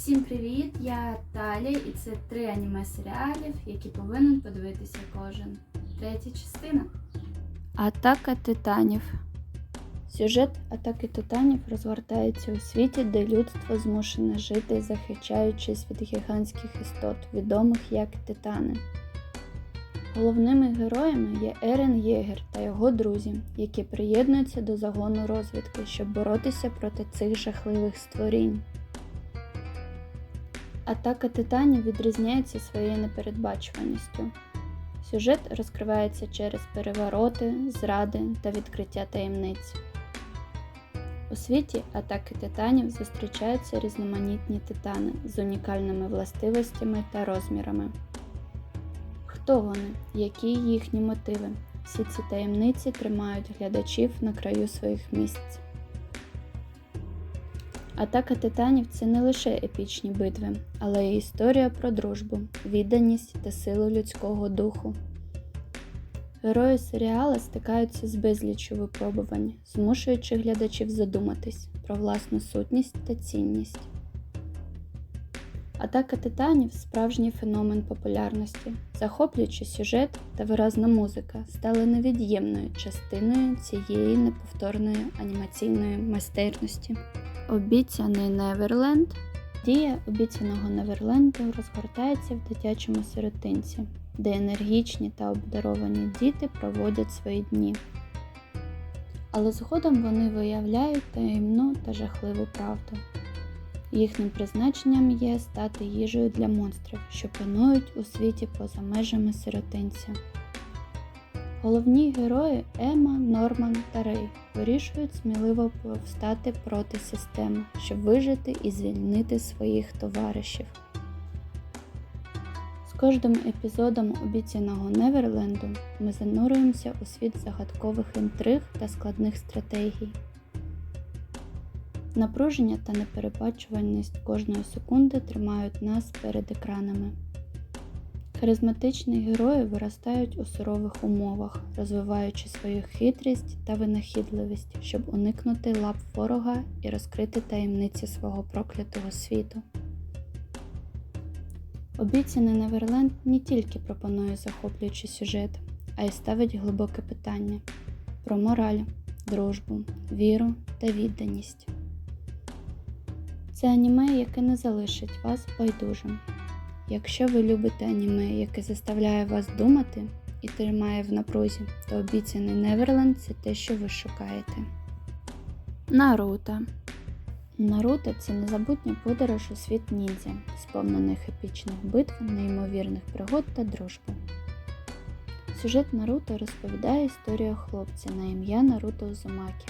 Всім привіт! Я Таля, і це три аніме серіалів, які повинен подивитися кожен. Третя частина. Атака титанів. Сюжет Атаки титанів розгортається у світі, де людство змушене жити, захищаючись від гігантських істот, відомих як титани. Головними героями є Ерен Єгер та його друзі, які приєднуються до загону розвідки, щоб боротися проти цих жахливих створінь. Атака титанів відрізняється своєю непередбачуваністю. Сюжет розкривається через перевороти, зради та відкриття таємниць. У світі атаки титанів зустрічаються різноманітні титани з унікальними властивостями та розмірами. Хто вони? Які їхні мотиви? Всі ці таємниці тримають глядачів на краю своїх місць. Атака титанів це не лише епічні битви, але й історія про дружбу, відданість та силу людського духу. Герої серіала стикаються з безліччю випробувань, змушуючи глядачів задуматись про власну сутність та цінність. Атака титанів справжній феномен популярності, захоплюючий сюжет та виразна музика стали невід'ємною частиною цієї неповторної анімаційної майстерності. Обіцяний Неверленд. Дія обіцяного Неверленду розгортається в дитячому сиротинці, де енергічні та обдаровані діти проводять свої дні. Але згодом вони виявляють таємну та жахливу правду. Їхнім призначенням є стати їжею для монстрів, що панують у світі поза межами сиротинця. Головні герої Ема, Норман та Рей вирішують сміливо повстати проти системи, щоб вижити і звільнити своїх товаришів. З кожним епізодом обіцяного Неверленду ми занурюємося у світ загадкових інтриг та складних стратегій. Напруження та неперебачуваність кожної секунди тримають нас перед екранами. Харизматичні герої виростають у сурових умовах, розвиваючи свою хитрість та винахідливість, щоб уникнути лап ворога і розкрити таємниці свого проклятого світу. Обіцяний Неверленд не тільки пропонує захоплюючий сюжет, а й ставить глибоке питання про мораль, дружбу, віру та відданість. Це аніме, яке не залишить вас байдужим. Якщо ви любите аніме, яке заставляє вас думати і тримає в напрузі, то обіцяний Неверленд це те, що ви шукаєте. Наруто Наруто це незабутня подорож у світ ніндзя, сповнених епічних битв, неймовірних пригод та дружби. Сюжет Наруто розповідає історію хлопця на ім'я Наруто Узумакі,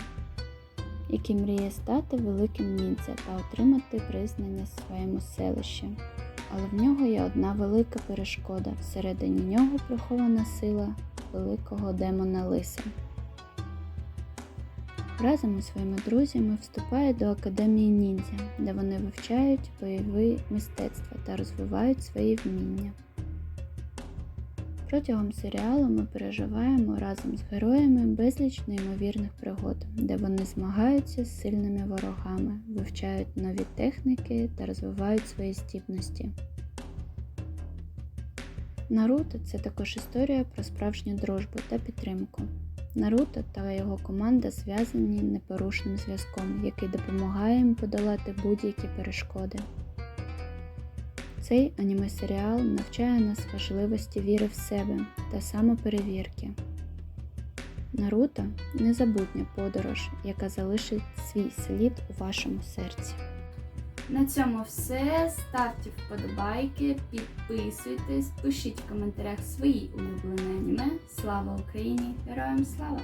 який мріє стати великим ніндзя та отримати признання в своєму селищі але в нього є одна велика перешкода. Всередині нього прихована сила великого демона Лиса. Разом із своїми друзями вступає до Академії Ніндзя, де вони вивчають бойові мистецтва та розвивають свої вміння. Протягом серіалу ми переживаємо разом з героями безліч неймовірних пригод, де вони змагаються з сильними ворогами, вивчають нові техніки та розвивають свої здібності. Наруто це також історія про справжню дружбу та підтримку. Наруто та його команда зв'язані непорушним зв'язком, який допомагає їм подолати будь-які перешкоди. Цей аніме-серіал навчає нас важливості віри в себе та самоперевірки. Наруто незабутня подорож, яка залишить свій слід у вашому серці. На цьому все. Ставте вподобайки, підписуйтесь, пишіть в коментарях свої улюблені аніме. Слава Україні! Героям слава!